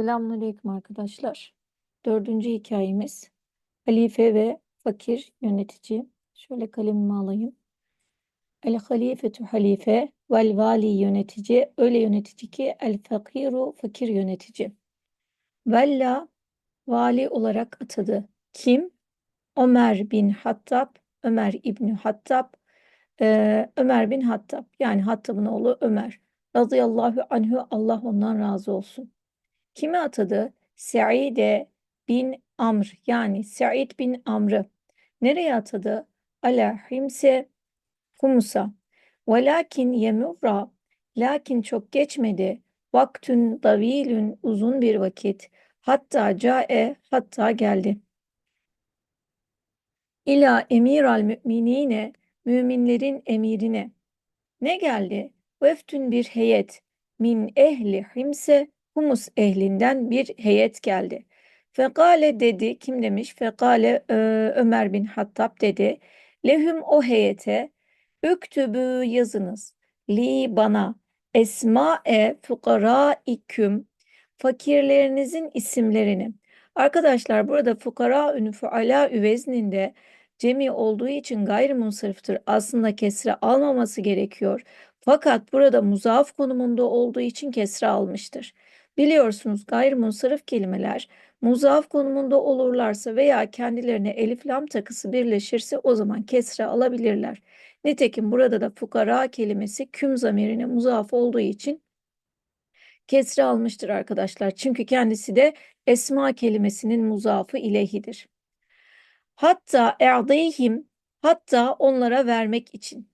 Selamünaleyküm arkadaşlar. Dördüncü hikayemiz Halife ve Fakir Yönetici. Şöyle kalemimi alayım. El halifetü halife vel vali yönetici. Öyle yönetici ki el fakiru fakir yönetici. Vella vali olarak atadı. Kim? Ömer bin Hattab, Ömer İbni Hattab, eee, Ömer bin Hattab yani Hattab'ın oğlu Ömer. Radıyallahu anhu Allah ondan razı olsun. Kimi atadı? Sa'ide bin Amr yani Sa'id bin Amr'ı. Nereye atadı? Ala Himse Humus'a. Velakin yemurra lakin çok geçmedi. Vaktün davilün uzun bir vakit. Hatta cae hatta geldi. İla emiral müminine müminlerin emirine. Ne geldi? Veftün bir heyet min ehli himse Humus ehlinden bir heyet geldi. Fekale dedi, kim demiş? Fekale e, Ömer bin Hattab dedi. Lehum o heyete üktübü yazınız. Li bana esma'e fukarâiküm fakirlerinizin isimlerini. Arkadaşlar burada fukara ünü fuala üvezninde cemi olduğu için gayrimunsarıftır. Aslında kesre almaması gerekiyor. Fakat burada muzaf konumunda olduğu için kesre almıştır. Biliyorsunuz gayrimunsarif kelimeler muzaf konumunda olurlarsa veya kendilerine elif lam takısı birleşirse o zaman kesre alabilirler. Nitekim burada da fukara kelimesi küm zamirine muzaf olduğu için kesre almıştır arkadaşlar. Çünkü kendisi de esma kelimesinin muzafı ileyhidir. Hatta e'deyhim hatta onlara vermek için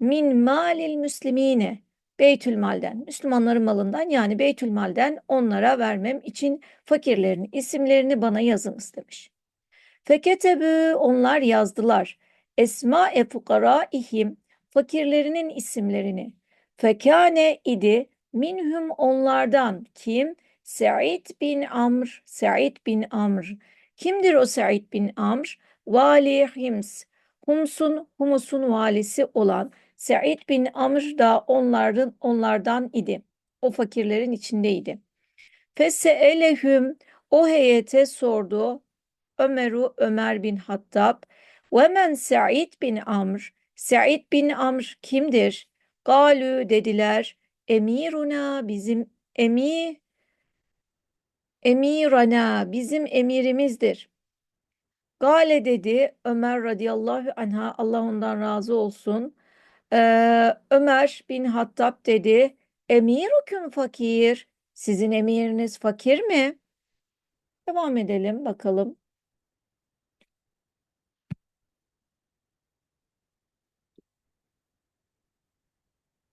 min malil müslimine Beytülmal'den, Müslümanların malından yani Beytülmal'den onlara vermem için fakirlerin isimlerini bana yazınız demiş. Feketebü onlar yazdılar. Esma e ihim fakirlerinin isimlerini. Fekane idi minhum onlardan kim? Sa'id bin Amr, Sa'id bin Amr. Kimdir o Sa'id bin Amr? Vali Hims, Hums'un, Humus'un valisi olan Said bin Amr da onların onlardan idi. O fakirlerin içindeydi. Feseelehüm o heyete sordu. Ömeru Ömer bin Hattab ve men Said bin Amr Said bin Amr kimdir? Galü dediler. Emiruna bizim emi emirana bizim emirimizdir. Gale dedi Ömer radıyallahu anha Allah ondan razı olsun. Ee, Ömer bin Hattab dedi, Emirukum fakir. Sizin emiriniz fakir mi? Devam edelim bakalım.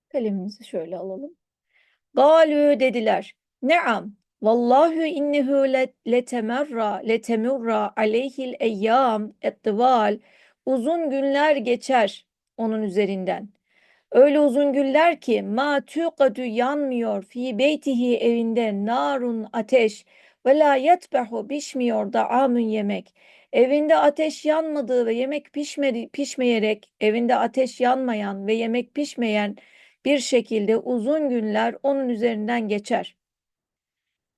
Kalemimizi şöyle alalım. Galü dediler. Neam. Vallahu innehu letemerra letemurra aleyhil eyyam ettival. Uzun günler geçer onun üzerinden. Öyle uzun güller ki ma tuqadu yanmıyor fi beytihi evinde narun ateş ve la yetbehu pişmiyor da amün yemek. Evinde ateş yanmadığı ve yemek pişmedi, pişmeyerek evinde ateş yanmayan ve yemek pişmeyen bir şekilde uzun günler onun üzerinden geçer.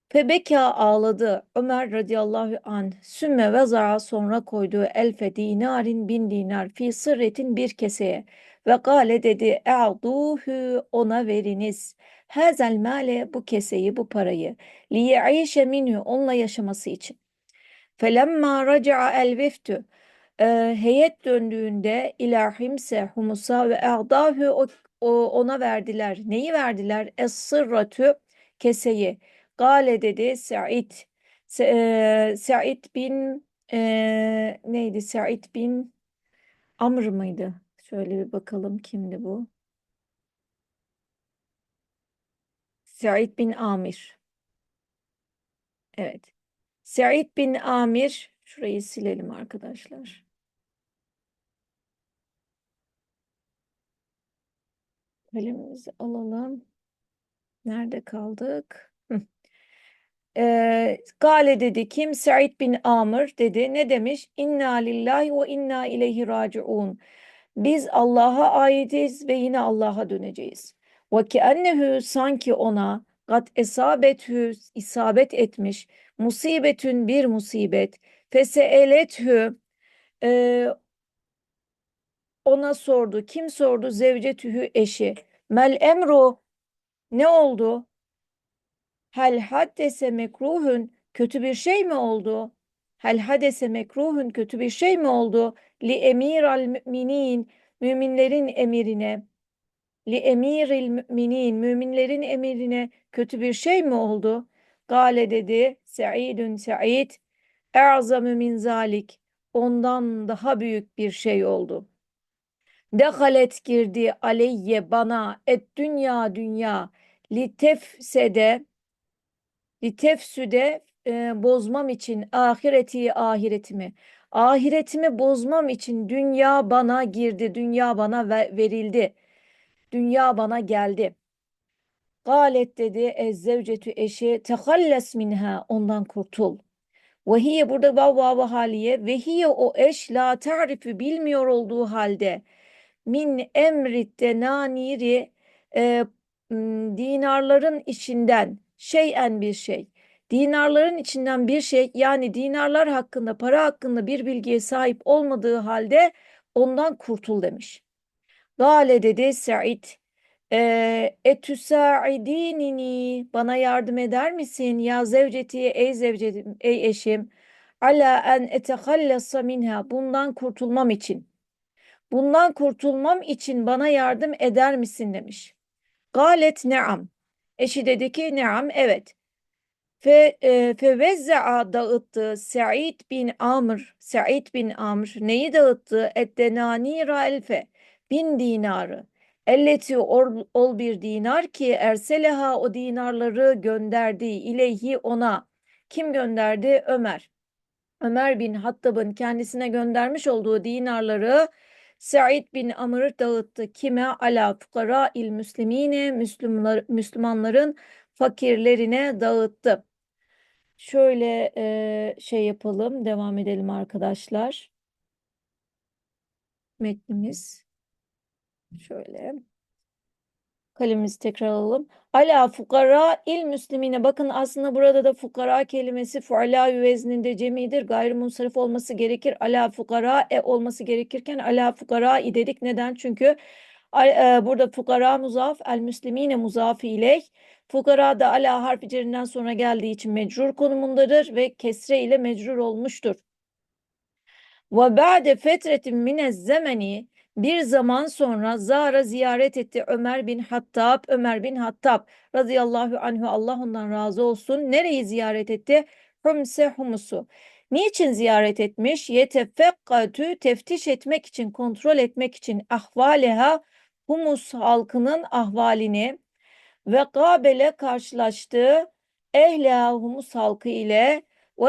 Febeka ağladı. Ömer radıyallahu an sümme vezara sonra koyduğu elfe dinarin bin dinar fi sırretin bir keseye ve gale dedi e'duhu ona veriniz. Hazel male bu keseyi bu parayı li ye'işe minhu onunla yaşaması için. Felemma raca'a el veftü heyet döndüğünde ila himse humusa ve e'dahu ona verdiler. Neyi verdiler? Es-sırratü keseyi. Gale dedi Sa'id. Sa'id bin e, neydi? Sa'id bin Amr mıydı? Şöyle bir bakalım kimdi bu? Sa'id bin Amir. Evet. Sa'id bin Amir. Şurayı silelim arkadaşlar. Kalemimizi alalım. Nerede kaldık? Ee, Gale dedi kim? Said bin Amr dedi. Ne demiş? İnna lillahi ve inna ileyhi raciun. Biz Allah'a aitiz ve yine Allah'a döneceğiz. Ve ki ennehu sanki ona kat esabethü isabet etmiş musibetün bir musibet feseelethü e, ona sordu. Kim sordu? Zevcetühü eşi. Mel emru ne oldu? Hel haddese mekruhun kötü bir şey mi oldu? Hel hadese mekruhun kötü bir şey mi oldu? Li emiral müminin müminlerin emirine li emiril müminin müminlerin emirine kötü bir şey mi oldu? Gale dedi Sa'idun Sa'id e'zamü min zalik ondan daha büyük bir şey oldu. Dehalet girdi aleyye bana et dünya dünya litefsede litefsüde e, bozmam için ahireti ahiretimi. Ahiretimi bozmam için dünya bana girdi dünya bana verildi. Dünya bana geldi. Galet dedi ezzevcetü eşi tehalles minha ondan kurtul. Ve hiye burada vav vav haliye ve hiye o eş la ta'rifi bilmiyor olduğu halde min emrit denaniri e, dinarların içinden şeyen bir şey. Dinarların içinden bir şey yani dinarlar hakkında para hakkında bir bilgiye sahip olmadığı halde ondan kurtul demiş. Gale dedi Sa'id e, etüsa'idinini bana yardım eder misin ya zevceti ey zevcetim ey eşim ala en etehallasa minha bundan kurtulmam için bundan kurtulmam için bana yardım eder misin demiş. Galet neam. Eşi dedi ki neam evet. Fe, e, fevezza'a dağıttı Sa'id bin Amr. Sa'id bin Amr neyi dağıttı? Eddenanira elfe. Bin dinarı. Elleti ol, ol bir dinar ki erseleha o dinarları gönderdi ileyhi ona. Kim gönderdi? Ömer. Ömer bin Hattab'ın kendisine göndermiş olduğu dinarları Said bin Amr dağıttı. Kime? Ala fukara il müslimine Müslümanlar, Müslümanların fakirlerine dağıttı. Şöyle e, şey yapalım. Devam edelim arkadaşlar. Metnimiz şöyle. Kalemimizi tekrar alalım. Ala fukara il müslimine. Bakın aslında burada da fukara kelimesi fuala vezninde cemidir. Gayrimunsarif olması gerekir. Ala fukara e olması gerekirken ala fukara i dedik. Neden? Çünkü e, burada fukara muzaf, el müslimine muzaf ileyh. Fukara da ala harfi cerinden sonra geldiği için mecrur konumundadır ve kesre ile mecrur olmuştur. Ve ba'de fetretin minez zemeni bir zaman sonra Zara ziyaret etti Ömer bin Hattab. Ömer bin Hattab radıyallahu anhu Allah ondan razı olsun. Nereyi ziyaret etti? Humse Humus'u. Niçin ziyaret etmiş? Yetefekkatü teftiş etmek için, kontrol etmek için ahvaleha Humus halkının ahvalini ve kabele karşılaştı ehleha Humus halkı ile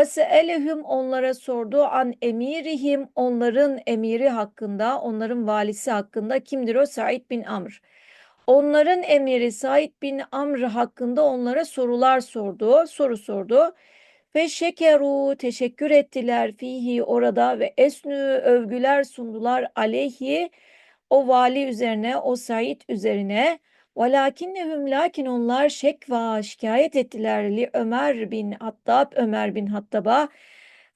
seelehum onlara sordu an emirihim onların emiri hakkında, onların valisi hakkında kimdir o? Said bin Amr. Onların emiri Said bin Amr hakkında onlara sorular sordu, soru sordu. Ve şekeru teşekkür ettiler fihi orada ve esnü övgüler sundular aleyhi o vali üzerine, o Said üzerine. Velakinnehum lakin onlar şekva şikayet ettiler li Ömer bin Hattab Ömer bin Hattab'a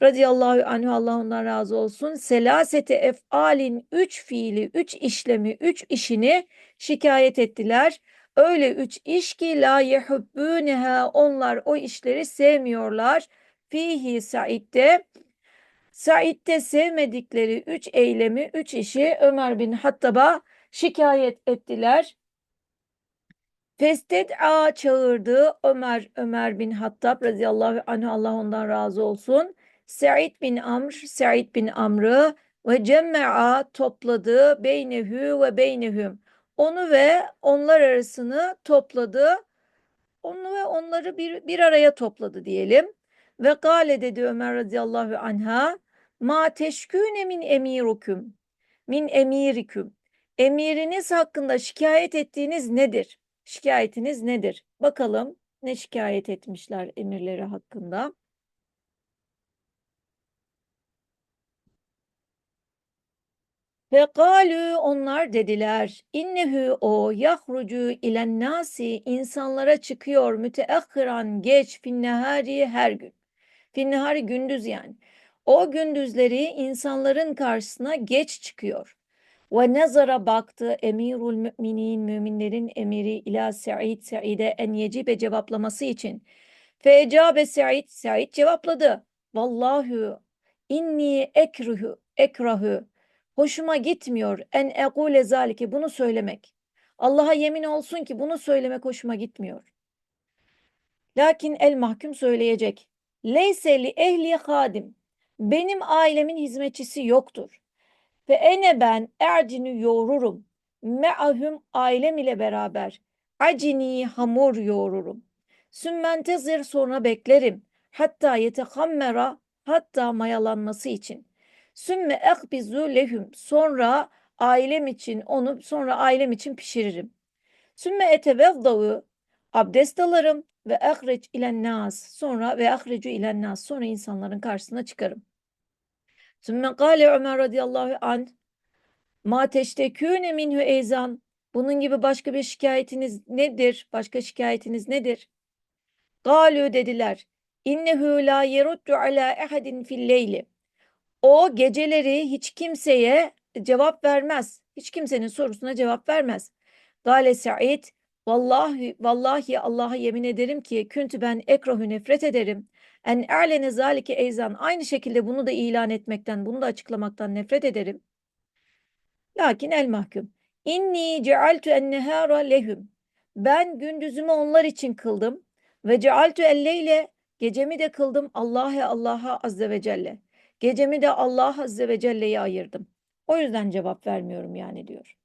radıyallahu anhu Allah ondan razı olsun selasete efalin üç fiili üç işlemi üç işini şikayet ettiler. Öyle üç iş ki la yehubbüneha onlar o işleri sevmiyorlar. Fihi Said'de Said'de sevmedikleri üç eylemi, üç işi Ömer bin Hattab'a şikayet ettiler. Fested'a çağırdı Ömer Ömer bin Hattab radıyallahu anh Allah ondan razı olsun. Sa'id bin Amr Sa'id bin Amr'ı ve cemme'a topladı beynehü ve beynehüm. Onu ve onlar arasını topladı. Onu ve onları bir, bir araya topladı diyelim. Ve gale dedi Ömer radıyallahu anha ma teşküne min emirukum min emiriküm. Emiriniz hakkında şikayet ettiğiniz nedir? Şikayetiniz nedir? Bakalım ne şikayet etmişler emirleri hakkında. Fekalu onlar dediler. İnnehu o yahrucu ilen nasi insanlara çıkıyor müteahhiran geç finnehari her gün. Finnehari gündüz yani. O gündüzleri insanların karşısına geç çıkıyor. Ve nezara baktı emirul müminin müminlerin emiri ila Sa'id Sa'id'e en yecibe cevaplaması için. Fe ecabe Sa'id Sa'id cevapladı. Vallahu inni ekruhu ekrahu hoşuma gitmiyor en egule zalike bunu söylemek. Allah'a yemin olsun ki bunu söylemek hoşuma gitmiyor. Lakin el mahkum söyleyecek. Leyse li ehli hadim. Benim ailemin hizmetçisi yoktur. Ve ene ben ercini yoğururum. Me'ahum ailem ile beraber. Acini hamur yoğururum. Sümmentezir sonra beklerim. Hatta yetehammera hatta mayalanması için. Sümme ehbizu lehum sonra ailem için onu sonra ailem için pişiririm. Sümme eteveddau abdest alırım ve ehreç ilen nas sonra ve ehrecu ilen nas sonra insanların karşısına çıkarım. Sümme kâle Ömer radıyallahu anh ma teştekûne minhu eyzan bunun gibi başka bir şikayetiniz nedir? Başka şikayetiniz nedir? Galü dediler. İnnehu la yeruddu ala ehadin fil leyli. O geceleri hiç kimseye cevap vermez. Hiç kimsenin sorusuna cevap vermez. Gale Sa'id Vallahi vallahi Allah'a yemin ederim ki küntü ben ekrahu nefret ederim. En e'lene zalike eyzan aynı şekilde bunu da ilan etmekten, bunu da açıklamaktan nefret ederim. Lakin el mahkum. İnni cealtu ennehara lehum. Ben gündüzümü onlar için kıldım ve cealtu elleyle gecemi de kıldım Allah'a Allah'a azze ve celle. Gecemi de Allah azze ve celle'ye ayırdım. O yüzden cevap vermiyorum yani diyor.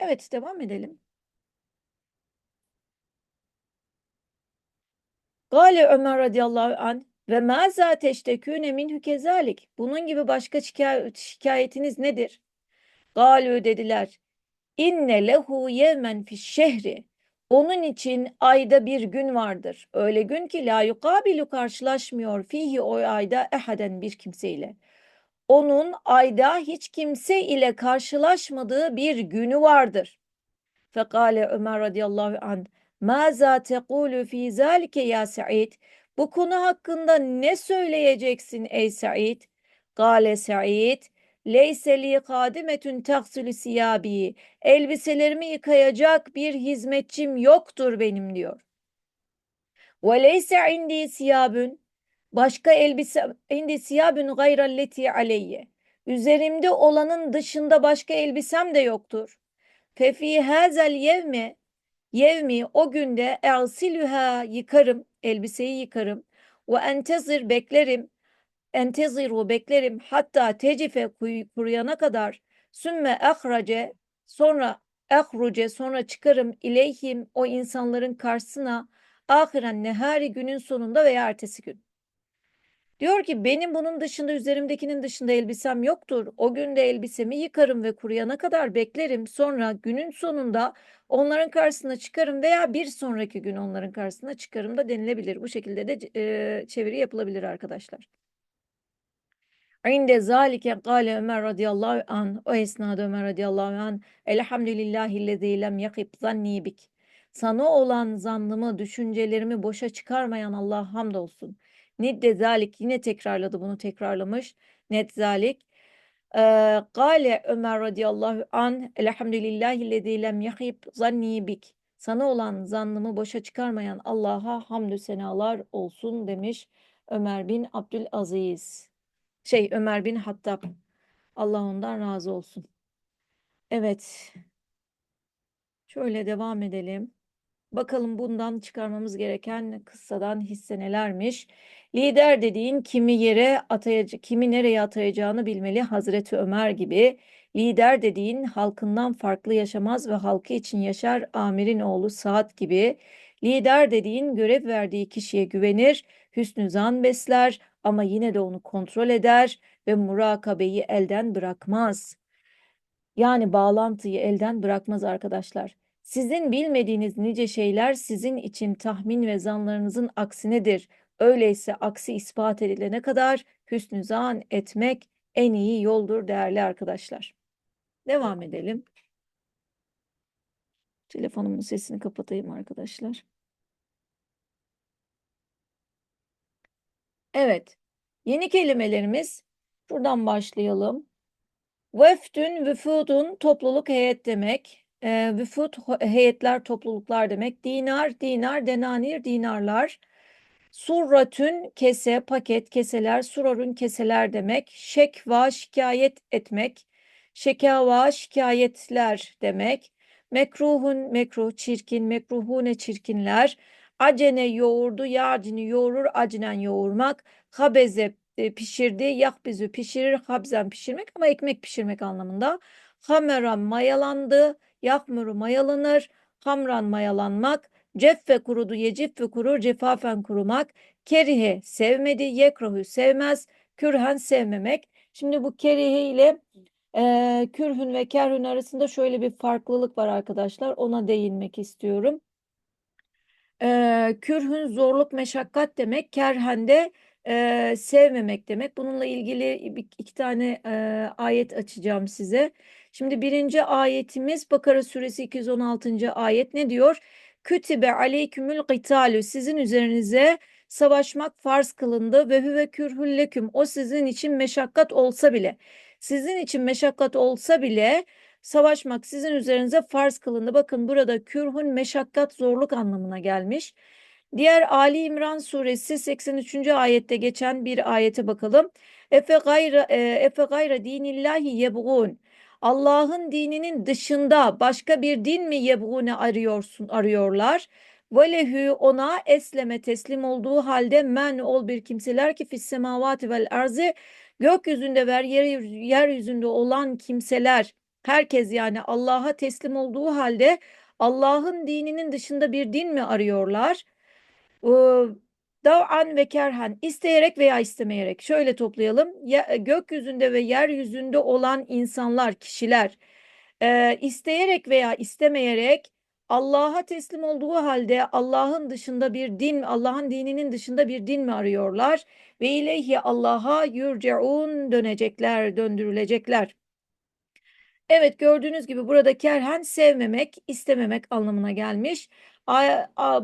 Evet devam edelim. Gale Ömer radıyallahu an ve maza teştekûne minhu kezalik. Bunun gibi başka şikayetiniz nedir? Galu dediler. İnne lehu yevmen fi şehri. Onun için ayda bir gün vardır. Öyle gün ki la yukabilu karşılaşmıyor fihi o ayda ehaden bir kimseyle. Onun ayda hiç kimse ile karşılaşmadığı bir günü vardır. Fekale Ömer radıyallahu anh Maza tekulu fi zalike ya Sa'id? Bu konu hakkında ne söyleyeceksin ey Sa'id? Gale Sa'id Leyse li kadimetun taksülü siyabi. Elbiselerimi yıkayacak bir hizmetçim yoktur benim diyor. Ve leyse indi siyabun. Başka elbise indi siyabun gayralleti aleyye. Üzerimde olanın dışında başka elbisem de yoktur. Fefi hazel yevme Yevmi o günde ersilüha yıkarım, elbiseyi yıkarım. Ve entezir beklerim, enteziru beklerim hatta tecife kuruyana kadar. Sümme ehrace sonra ehruce sonra çıkarım ileyhim o insanların karşısına ahiren nehari günün sonunda veya ertesi gün. Diyor ki benim bunun dışında üzerimdekinin dışında elbisem yoktur. O günde elbisemi yıkarım ve kuruyana kadar beklerim. Sonra günün sonunda onların karşısına çıkarım veya bir sonraki gün onların karşısına çıkarım da denilebilir. Bu şekilde de e, çeviri yapılabilir arkadaşlar. İnde zalike gale Ömer radıyallahu an o esnada Ömer radıyallahu an elhamdülillahillezî lem yakib zanni bik. Sana olan zannımı, düşüncelerimi boşa çıkarmayan Allah hamdolsun. Nedde zalik yine tekrarladı bunu tekrarlamış. Net zalik. Gale Ömer radıyallahu an elhamdülillahillezî lem yahib zanni bik. Sana olan zannımı boşa çıkarmayan Allah'a hamdü senalar olsun demiş Ömer bin Abdülaziz. Şey Ömer bin Hattab. Allah ondan razı olsun. Evet. Şöyle devam edelim. Bakalım bundan çıkarmamız gereken kıssadan hisse nelermiş? Lider dediğin kimi yere atayacak, kimi nereye atayacağını bilmeli Hazreti Ömer gibi. Lider dediğin halkından farklı yaşamaz ve halkı için yaşar amirin oğlu Saad gibi. Lider dediğin görev verdiği kişiye güvenir, hüsnü zan besler ama yine de onu kontrol eder ve murakabeyi elden bırakmaz. Yani bağlantıyı elden bırakmaz arkadaşlar. Sizin bilmediğiniz nice şeyler sizin için tahmin ve zanlarınızın aksinedir. Öyleyse aksi ispat edilene kadar hüsnü zan etmek en iyi yoldur değerli arkadaşlar. Devam edelim. Telefonumun sesini kapatayım arkadaşlar. Evet. Yeni kelimelerimiz şuradan başlayalım. Veftün, vüfudun topluluk heyet demek. E, vüfud heyetler, topluluklar demek. Dinar, dinar, denanir, dinarlar. Surratün kese, paket, keseler, surarun keseler demek. Şekva şikayet etmek. Şekava şikayetler demek. Mekruhun mekruh çirkin, mekruhune çirkinler. Acene yoğurdu, yardini yoğurur, acinen yoğurmak. Habeze e, pişirdi, yakbizu pişirir, habzen pişirmek ama ekmek pişirmek anlamında. Hameran mayalandı, yakmuru mayalanır, hamran mayalanmak. Ceffe kurudu, yeciffe kurur, cefafen kurumak. Kerihe sevmedi, yekrahu sevmez, kürhen sevmemek. Şimdi bu kerihe ile e, kürhün ve kerhün arasında şöyle bir farklılık var arkadaşlar. Ona değinmek istiyorum. E, kürhün zorluk, meşakkat demek. Kerhen de e, sevmemek demek. Bununla ilgili iki tane e, ayet açacağım size. Şimdi birinci ayetimiz Bakara suresi 216. ayet ne diyor? Kütibe aleykümül gıtalü sizin üzerinize savaşmak farz kılındı ve hüve kürhülleküm o sizin için meşakkat olsa bile sizin için meşakkat olsa bile savaşmak sizin üzerinize farz kılındı. Bakın burada kürhün meşakkat zorluk anlamına gelmiş. Diğer Ali İmran suresi 83. ayette geçen bir ayete bakalım. Efe gayra e, efe gayra dinillahi yebğun. Allah'ın dininin dışında başka bir din mi yebğune arıyorsun arıyorlar? Velehü ona esleme teslim olduğu halde men ol bir kimseler ki fis semavati vel arzi gökyüzünde ve yer, yeryüzünde olan kimseler herkes yani Allah'a teslim olduğu halde Allah'ın dininin dışında bir din mi arıyorlar? Dav'an ve kerhen isteyerek veya istemeyerek şöyle toplayalım. Ya, gökyüzünde ve yeryüzünde olan insanlar, kişiler e, isteyerek veya istemeyerek Allah'a teslim olduğu halde Allah'ın dışında bir din, Allah'ın dininin dışında bir din mi arıyorlar? Ve ileyhi Allah'a yurceun dönecekler, döndürülecekler. Evet gördüğünüz gibi burada kerhen sevmemek, istememek anlamına gelmiş.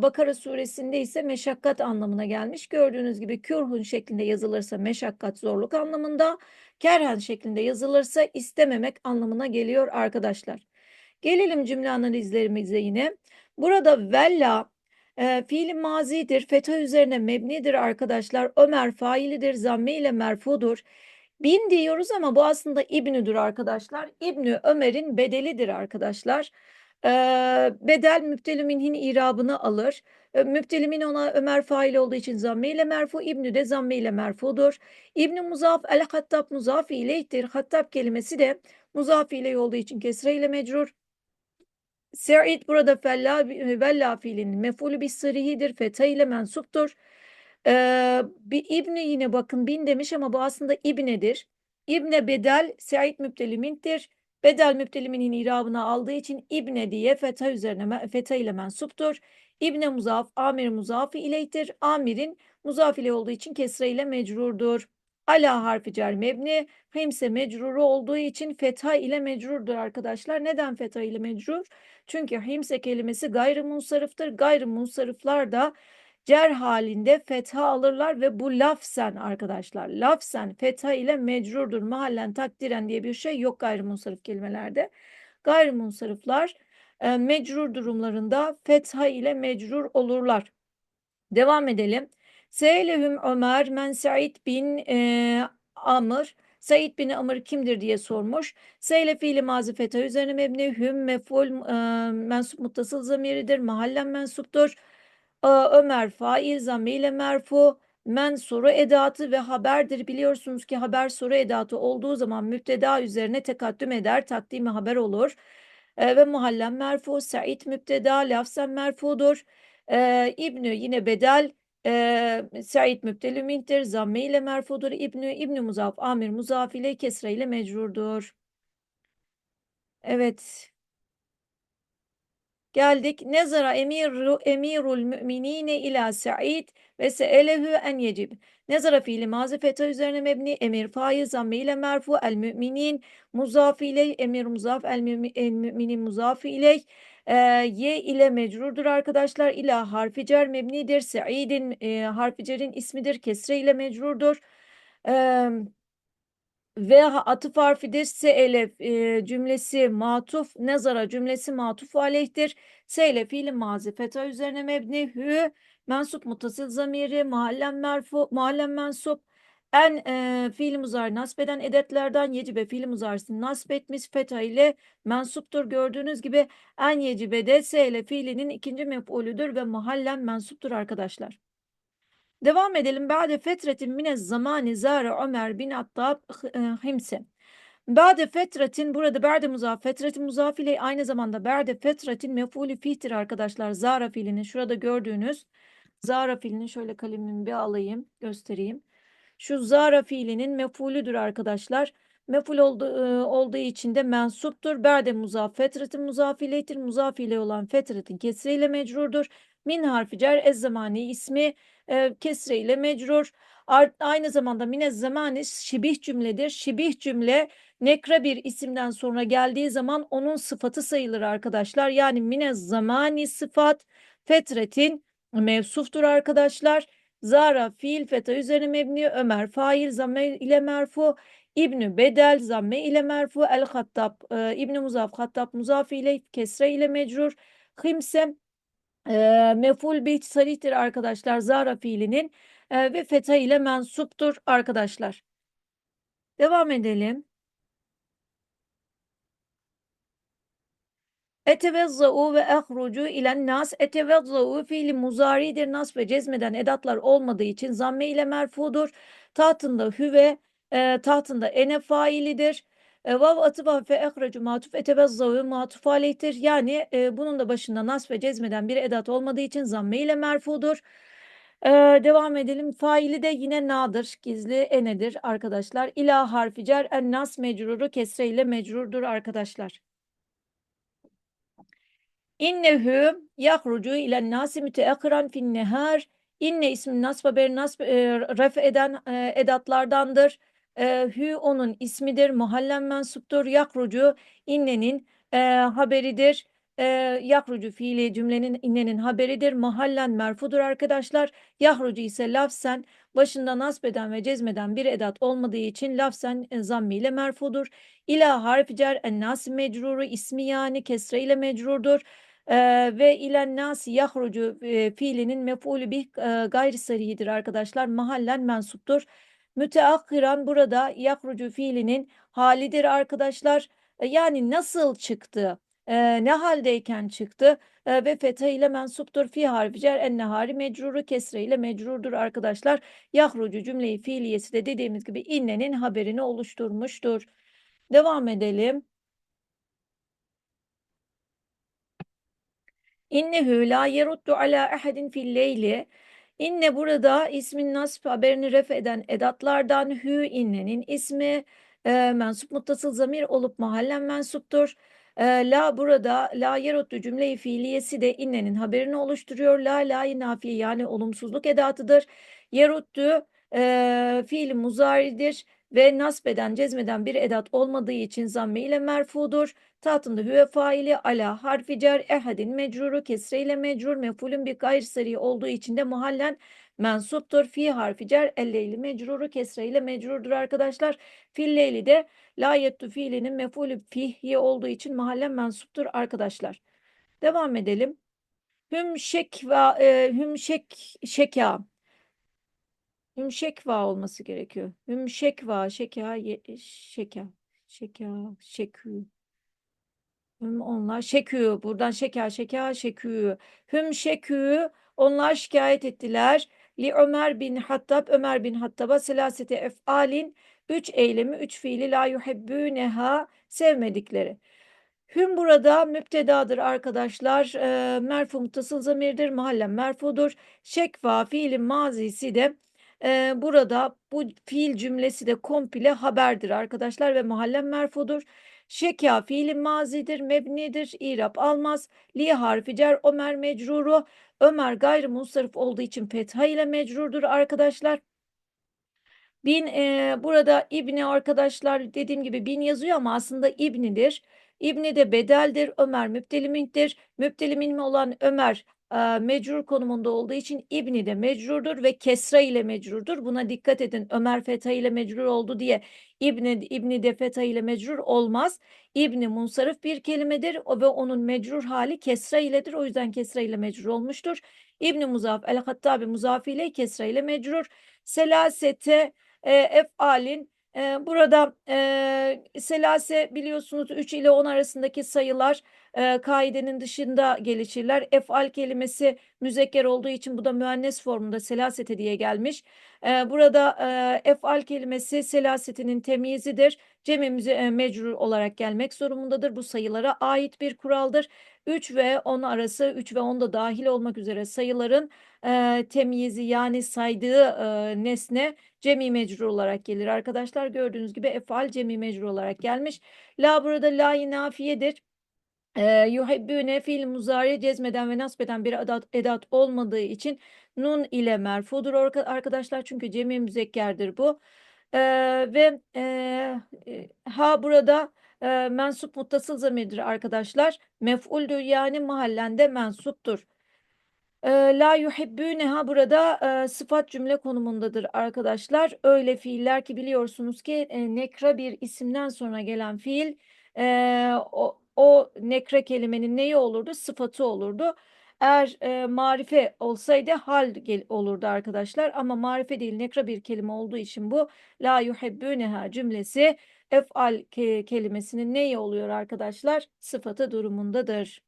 Bakara suresinde ise meşakkat anlamına gelmiş. Gördüğünüz gibi kürhun şeklinde yazılırsa meşakkat zorluk anlamında, kerhen şeklinde yazılırsa istememek anlamına geliyor arkadaşlar. Gelelim cümle analizlerimize yine. Burada vella e, fiili mazidir, fetha üzerine mebnidir arkadaşlar. Ömer failidir, zamme ile merfudur. Bin diyoruz ama bu aslında İbnü'dür arkadaşlar. İbnü Ömer'in bedelidir arkadaşlar. Ee, bedel müpteliminhin irabını alır. Ee, müptelimin ona Ömer fail olduğu için zamme ile merfu, İbnü de zamme ile merfudur. İbnü muzaf el hattab muzaf ileyhtir. Hattab kelimesi de muzaf ile olduğu için kesre ile mecrur. Se'id burada fella, vella fiilinin mefulü bir sırrihidir. Fetha ile mensuptur. Ee, bir İbni yine bakın bin demiş ama bu aslında İbnedir. İbne bedel Se'id müptelimindir. Bedel müpteliminin irabını aldığı için İbne diye fetha üzerine fetha ile mensuptur. İbne muzaf, amir muzafi ileyhtir. Amirin muzaf ile olduğu için kesre ile mecrurdur. Ala harfi cer mebni, himse mecruru olduğu için fetha ile mecrurdur arkadaşlar. Neden fetha ile mecrur? Çünkü himse kelimesi gayrimunsarıftır. Gayrimunsarıflar da cer halinde fetha alırlar ve bu lafsen arkadaşlar. Lafsen fetha ile mecrurdur. Mahallen takdiren diye bir şey yok gayrimunsarif kelimelerde. Gayrimunsariflar e, mecrur durumlarında fetha ile mecrur olurlar. Devam edelim. Seylehüm Ömer men Said bin e, Amr. Said bin Amr kimdir diye sormuş. Seyle fiili mazi fetha üzerine mebni hüm meful e, mensup muttasıl zamiridir. Mahallen mensuptur. Ömer fail zamile merfu mensuru edatı ve haberdir. Biliyorsunuz ki haber soru edatı olduğu zaman müpteda üzerine tekaddüm eder. Takdimi haber olur. E, ve muhallen merfu, Said müpteda, lafzen merfudur. E, İbnü yine bedel, e, Said müptelümintir, zamme ile merfudur. İbnü, İbnü muzaf, amir muzaf ile kesre ile mecrurdur. Evet. Geldik. Nezara emiru, emirul müminine ila Sa'id ve se'elehu en yecib. Nezara fiili mazi feta üzerine mebni, emir fail zamme ile merfu, el müminin muzaf ileyh, emir muzaf, el, mümi, el müminin muzaf ileyh. E, ye ile mecrurdur arkadaşlar. İla harfi cer mebnidir. Sa'idin e, harfi ismidir. Kesre ile mecrurdur. Eee ve atıf harfidir. Se'ele e, cümlesi matuf, nezara cümlesi matuf aleyhtir. Se'le fiili mazi feta üzerine mebni, hü mensup mutasil zamiri, mahallen merfu, mahallen mensup. En e, fiil muzar nasbeden edetlerden yecibe fiil muzarsın nasbetmiş feta ile mensuptur. Gördüğünüz gibi en yecibe de se ile fiilinin ikinci mef'ulüdür ve mahallen mensuptur arkadaşlar. Devam edelim. Ba'de fetretin mine zamani zâre Ömer bin Attab himse. Ba'de fetretin burada ba'de muzaf fetretin muzaf ile aynı zamanda ba'de fetretin mef'ulü fihtir arkadaşlar. Zara fiilini şurada gördüğünüz zara fiilini şöyle kalemimi bir alayım göstereyim. Şu zara fiilinin mef'ulüdür arkadaşlar. Mef'ul oldu, olduğu için de mensuptur. Ba'de muzaf fetretin muzaf ileytir. Muzaf ile olan fetretin kesriyle mecrurdur. Min harfi cer ez zamani ismi e, kesre ile mecrur. Aynı zamanda mine zamani şibih cümledir. Şibih cümle nekra bir isimden sonra geldiği zaman onun sıfatı sayılır arkadaşlar. Yani mine zamani sıfat fetretin mevsuftur arkadaşlar. Zara fiil feta üzerine mebni Ömer fail zamme ile merfu İbnü Bedel zamme ile merfu el hattab e, İbnü Muzaf hattab muzaf ile kesre ile mecrur Himse e, meful bih sarihtir arkadaşlar zara fiilinin e, ve feta ile mensuptur arkadaşlar. Devam edelim. Etevezza'u ve ehrucu ilen nas. Etevezza'u fiili muzaridir. Nas ve cezmeden edatlar olmadığı için zamme ile merfudur. Tahtında hüve, e, tahtında ene failidir. Vav atıf ve ehrecu matuf etebezzavu matuf aleyhtir. Yani e, bunun da başında nas ve cezmeden bir edat olmadığı için zamme ile merfudur. E, devam edelim. Faili de yine nadır, gizli enedir arkadaşlar. İla harfi cer en nas mecruru kesre ile mecrurdur arkadaşlar. İnnehu yahrucu ile nasi müteakkiran fin nehar. İnne ismi nasb haber nasb e, ref eden e, edatlardandır. E, hü onun ismidir. Muhallen mensuptur. Yakrucu innenin e, haberidir. E, yakrucu fiili cümlenin innenin haberidir. Mahallen merfudur arkadaşlar. Yahrucu ise lafsen başında nasbeden ve cezmeden bir edat olmadığı için lafsen e, zammiyle merfudur. İla harfi cer en nasi mecruru ismi yani kesre ile mecrurdur. E, ve ilen nasi yahrucu e, fiilinin mef'ulü bih e, gayri sarihidir arkadaşlar. Mahallen mensuptur. Müteakkiran burada yakrucu fiilinin halidir arkadaşlar. E, yani nasıl çıktı? E, ne haldeyken çıktı? E, ve fetha ile mensuptur. Fi harfi cer ennehari mecruru kesre ile mecrurdur arkadaşlar. Yakrucu cümleyi fiiliyesi de dediğimiz gibi innenin haberini oluşturmuştur. Devam edelim. İnnehu la yeruddu ala ahadin fil leyli. İnne burada ismin nasb haberini ref eden edatlardan hü innenin ismi e, mensup muttasıl zamir olup mahallen mensuptur. E, la burada la yeruttu cümle-i fiiliyesi de innenin haberini oluşturuyor. La la nafiye yani olumsuzluk edatıdır. Yeruttu e, fiil muzaridir ve nasbeden cezmeden bir edat olmadığı için zamme ile merfudur. Tahtında hüve faili ala harfi cer ehadin mecruru kesre ile mecrur mefulün bir gayr sari olduğu için de muhallen mensuptur. Fi harfi cer elleyli mecruru kesre ile mecrurdur arkadaşlar. Filleyli de la yettu fiilinin mefulü fihye olduğu için mahallen mensuptur arkadaşlar. Devam edelim. Hüm şek ve e, hüm şek şeka Hümşekva olması gerekiyor. Hümşekva, şeka, ye, şeka, şeka, şekü. Hüm onlar şekü. Buradan şeka, şeka, şekü. Hüm şekü. Onlar şikayet ettiler. Li Ömer bin Hattab, Ömer bin Hattab'a selasete efalin. Üç eylemi, üç fiili la yuhebbüneha sevmedikleri. Hüm burada müptedadır arkadaşlar. E, merfu mutasıl zamirdir. Mahallen merfudur. Şekva fiilin mazisi de burada bu fiil cümlesi de komple haberdir arkadaşlar ve mahallen merfudur. Şeka fiili mazidir, mebnidir, İrab almaz. Li harfi cer, Ömer mecruru. Ömer gayrimunsarif olduğu için fetha ile mecrurdur arkadaşlar. Bin e, burada İbni arkadaşlar dediğim gibi bin yazıyor ama aslında İbni'dir. İbni de bedeldir. Ömer müptelimindir. Müptelimin olan Ömer e, mecrur konumunda olduğu için İbni de mecrurdur ve kesra ile mecrurdur. Buna dikkat edin. Ömer fetha ile mecrur oldu diye İbni, İbni de fetha ile mecrur olmaz. İbni munsarif bir kelimedir ve onun mecrur hali kesra iledir. O yüzden kesra ile mecrur olmuştur. İbni Muzaf el-Hattabi muzafi ile kesra ile mecrur. Selasete e, efalin e, burada e, selase biliyorsunuz 3 ile 10 arasındaki sayılar e, kaidenin dışında gelişirler. Efal kelimesi müzekker olduğu için bu da müennes formunda selasete diye gelmiş. E, burada e, efal kelimesi selasetinin temyizidir. Cemi müze- mecrur olarak gelmek zorumundadır. Bu sayılara ait bir kuraldır. 3 ve 10 arası 3 ve 10 da dahil olmak üzere sayıların e, temyizi yani saydığı e, nesne cemi mecrur olarak gelir. Arkadaşlar gördüğünüz gibi efal cemi mecrur olarak gelmiş. La burada la nafiyedir. E, yuhibbüne fiil muzari cezmeden ve nasbeden bir edat, edat olmadığı için nun ile merfudur arkadaşlar. Çünkü cemi müzekkerdir bu. E, ve e, ha burada e, mensup muttasıl zamirdir arkadaşlar. Mef'uldür yani mahallende mensuptur. E, la yuhibbüneha burada e, sıfat cümle konumundadır arkadaşlar. Öyle fiiller ki biliyorsunuz ki e, nekra bir isimden sonra gelen fiil e, o, o nekra kelimenin neyi olurdu? Sıfatı olurdu. Eğer e, marife olsaydı hal olurdu arkadaşlar ama marife değil nekra bir kelime olduğu için bu la yuhibbüneha cümlesi efal ke- kelimesinin neyi oluyor arkadaşlar? Sıfatı durumundadır.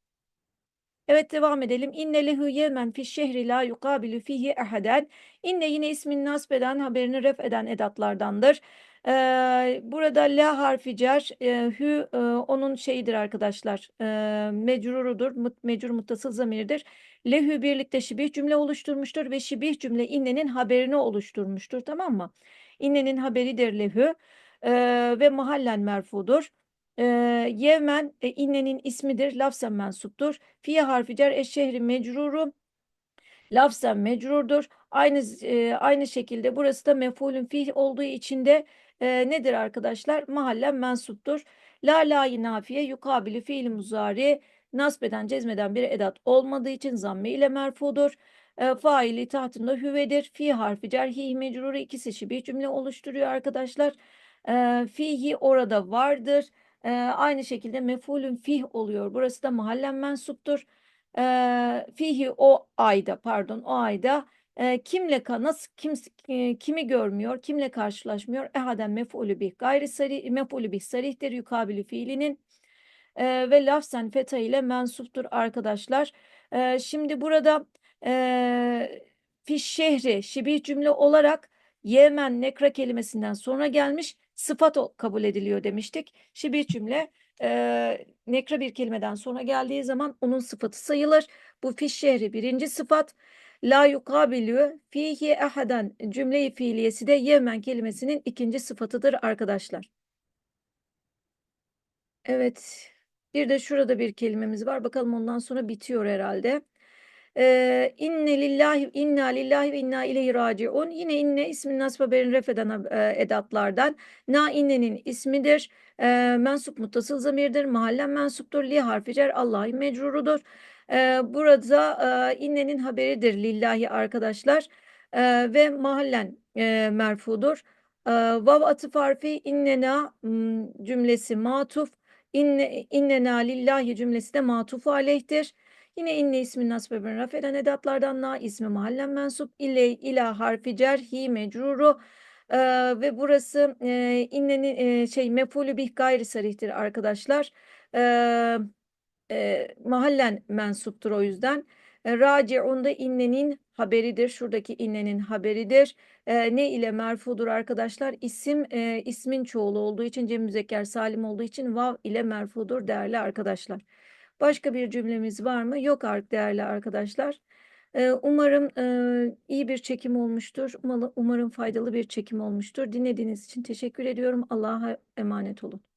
Evet devam edelim. İnne lehu yemen fi şehri la yukabilu fihi ehaden. İnne yine ismin nasbeden haberini ref eden edatlardandır. Ee, burada la harfi cer, e, hü e, onun şeyidir arkadaşlar. E, mecrurudur. Mut, mecrur muttasıl zamirdir. Lehü birlikte şibih cümle oluşturmuştur ve şibih cümle innenin haberini oluşturmuştur. Tamam mı? İnnenin haberidir lehü e, ve mahallen merfudur. E, yevmen e, innenin ismidir. Lafzen mensuptur. Fiye harfi cer eşşehri mecruru. Lafzen mecrurdur. Aynı e, aynı şekilde burası da mef'ulün fih olduğu için de e, nedir arkadaşlar? Mahallen mensuptur. La la nafiye yukabilü fiil muzari nasbeden cezmeden bir edat olmadığı için zamme ile merfudur. E, faili tahtında hüvedir. Fi harfi cer hi mecruru ikisi şibih cümle oluşturuyor arkadaşlar. E, fihi orada vardır. E, aynı şekilde mef'ulün fih oluyor. Burası da mahallen mensuptur. E, fihi o ayda pardon o ayda e, kimle nasıl kim e, kimi görmüyor, kimle karşılaşmıyor? Ehaden mef'ulü bih gayri sarih mef'ulü bih sarihtir yukabilü fiilinin e, ve lafzen feta ile mensuptur arkadaşlar. E, şimdi burada e, fi şehri şibih cümle olarak Yemen nekra kelimesinden sonra gelmiş sıfat kabul ediliyor demiştik. Şibih cümle e, nekra bir kelimeden sonra geldiği zaman onun sıfatı sayılır. Bu fi şehri birinci sıfat. La yukabilü fihi ehaden cümle-i fiiliyesi de Yemen kelimesinin ikinci sıfatıdır arkadaşlar. Evet. Bir de şurada bir kelimemiz var. Bakalım ondan sonra bitiyor herhalde. Ee, inne lillahi inna lillahi ve inna ileyhi raciun. Yine inne ismin nasb haberin ref eden e, edatlardan. Na innenin ismidir. E, mensup muttasıl zamirdir. Mahallen mensuptur. Li harfi cer Allah'ı mecrurudur. Burada e, innenin haberidir lillahi arkadaşlar. Ve mahallen merfudur. E, vav atıf harfi innena cümlesi matuf. İnne, innena lillahi cümlesi de matuf aleyhtir. Yine inne ismin nasbeben raf eden edatlardan na ismi mahallen mensup ile ila harfi cer hi mecruru Ee, ve burası e, innenin e, şey mefulü bih gayri sarihtir arkadaşlar. Ee, e, mahallen mensuptur o yüzden. E, raciun da innenin haberidir. Şuradaki innenin haberidir. E, ne ile merfudur arkadaşlar? İsim e, ismin çoğulu olduğu için cem müzekker salim olduğu için vav ile merfudur değerli arkadaşlar. Başka bir cümlemiz var mı? Yok artık değerli arkadaşlar. Umarım e, iyi bir çekim olmuştur. Umarım faydalı bir çekim olmuştur. Dinlediğiniz için teşekkür ediyorum. Allah'a emanet olun.